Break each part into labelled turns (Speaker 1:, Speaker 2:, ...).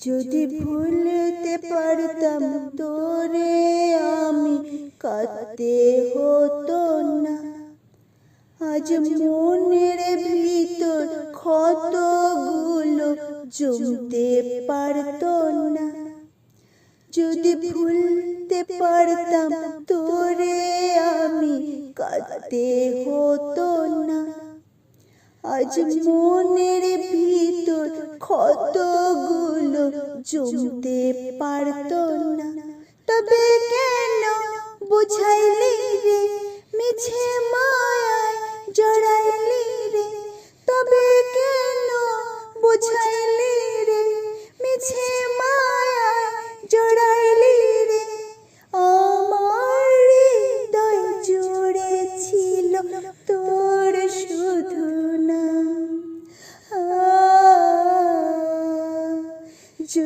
Speaker 1: যদি ভুলতে পারতাম তোরে আমি কাঁদতে হতো না। আজ মনের ভিতর ক্ষতগুলো জমতে পারতো না। যদি ভুলতে পারতাম তোরে আমি কাঁদতে হতো না। আজ মনের ভিতর ক্ষতগুলো জমতে পারত না।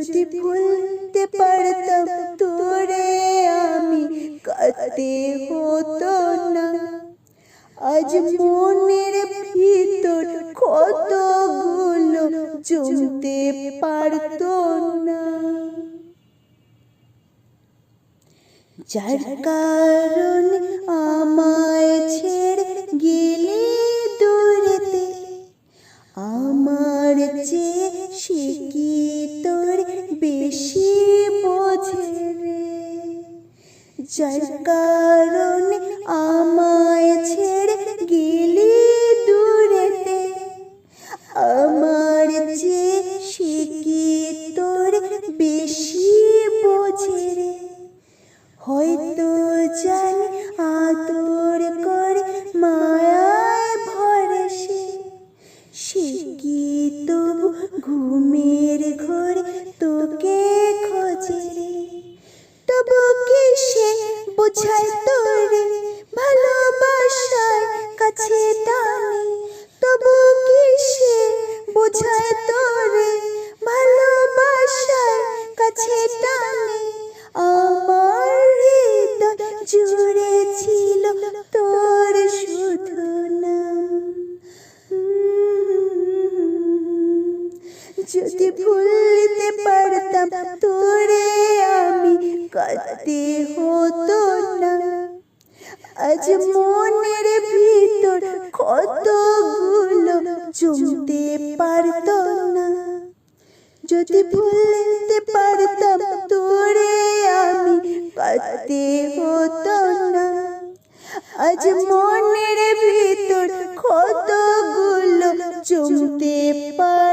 Speaker 1: যদি ভুলতে পারতাম তোরে আমি কাতে হতো না। আজ মনের ভিতর কতগুলো জমতে পারতো না। যার কারণে যার কারণে আমায় ছেড়ে গেলি দূরেতে। আমার চেয়ে সে কি তোর বেশি বোঝে রে? হয়তো জানি আদর করে মায়ায় ভরে সে। সে কি তবু ঘুমের ঘরে তোকে খোঁজে রে? তবু বোঝায় তোরে ভালোবাসার কাছে টানে। তবু কি সে বোঝায় তোরে ভালোবাসার কাছে টানে? আমার হৃদয় জুড়ে ছিল তোর শুধু নাম। যদি ভুলতে পারতাম তোরে আমি কাঁদতে হতো না। আজ মনের ভিতর কতগুলো জমতে পারতো না। যদি ভুলতে পারতাম তোরে আমি কাঁদতে হতো না। আজ মনের ভিতর কতগুলো জমতে পারতো